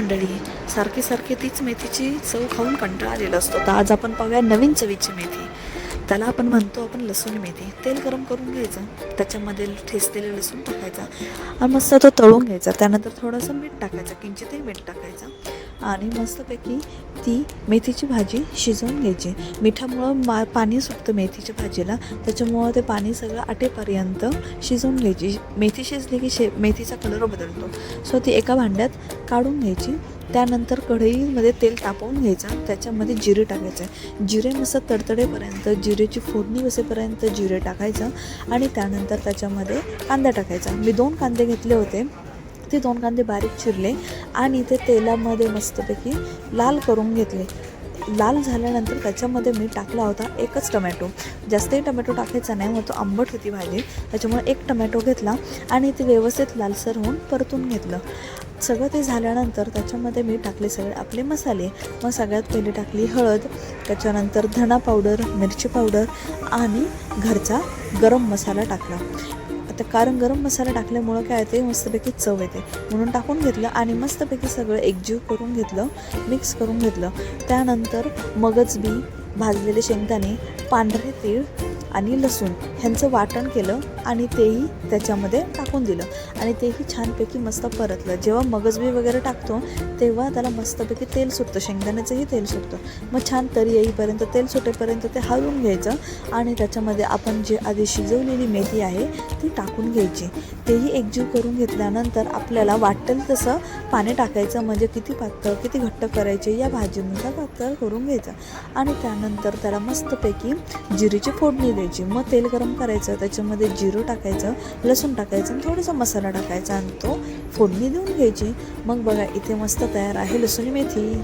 मंडळी सारखी सारखी तीच मेथीची चव खाऊन कंटाळा आलेला असतो. तर आज आपण पाहूया नवीन चवीची मेथी. त्याला आपण म्हणतो आपण लसूण मेथी. तेल गरम करून घ्यायचं. त्याच्यामध्ये ठेचलेलं लसूण टाकायचा. आणि मस्त तो तळून घ्यायचा. त्यानंतर थोडंसं मीठ टाकायचं. किंचितही मीठ टाकायचं. आणि मस्तपैकी ती मेथीची भाजी शिजवून घ्यायची. मिठामुळं मा पाणी सुटतं मेथीच्या भाजीला. त्याच्यामुळं ते पाणी सगळं आटेपर्यंत शिजवून घ्यायची. मेथी शिजली की शे मेथीचा कलर बदलतो. सो ती एका भांड्यात काढून घ्यायची. त्यानंतर कढईमध्ये तेल तापवून घ्यायचं. त्याच्यामध्ये जिरे टाकायचं. जिरे मस्त तडतडेपर्यंत जिरेची फोडणी बसेपर्यंत जिरे टाकायचं आणि त्यानंतर त्याच्यामध्ये कांदा टाकायचा. मी दोन कांदे घेतले होते. ते दोन कांदे बारीक चिरले आणि ते तेलामध्ये मस्तपैकी लाल करून घेतले. लाल झाल्यानंतर त्याच्यामध्ये मी टाकला होता एकच टमॅटो. जास्तही टमॅटो टाकायचा नाही मग तो आंबट होती भाजी. त्याच्यामुळे एक टमॅटो घेतला आणि ते व्यवस्थित लालसर होऊन परतून घेतलं. सगळं ते झाल्यानंतर त्याच्यामध्ये मी टाकले सगळे आपले मसाले. मग सगळ्यात पहिले टाकली हळद त्याच्यानंतर धणा पावडर मिरची पावडर आणि घरचा गरम मसाला टाकला. आता कारण गरम मसाला टाकल्यामुळं काय ते मस्तपैकी चव येते. म्हणून टाकून घेतलं आणि मस्तपैकी सगळं एकजीव करून घेतलं मिक्स करून घेतलं. त्यानंतर मगज बी भाजलेले शेंगदाणे पांढरे तीळ आणि लसूण. ह्यांचं वाटण केलं आणि तेही त्याच्यामध्ये टाकून दिलं. आणि तेही छानपैकी मस्त परतलं. जेव्हा मगजबी वगैरे टाकतो तेव्हा त्याला मस्तपैकी तेल सुटतं. शेंगदाण्याचंही तेल सुटतं. मग छान तरी येईपर्यंत तेल सुटेपर्यंत ते हलवून घ्यायचं आणि त्याच्यामध्ये आपण जे आधी शिजवलेली मेथी आहे ती टाकून घ्यायची. तेही एकजीव करून घेतल्यानंतर आपल्याला वाटेल तसं पाणी टाकायचं. म्हणजे किती पातळ किती घट्ट करायचे या भाजीनुसार पातळ करून घ्यायचं. आणि त्यानंतर त्याला मस्तपैकी जिरीची फोडणी द्यायची. मग तेल गरम करायचं त्याच्यामध्ये जिरं टाकायचं लसूण टाकायचं आणि थोडासा मसाला टाकायचा आणि तो फोडणी देऊन घ्यायची. मग बघा इथे मस्त तयार आहे लसूण मेथी.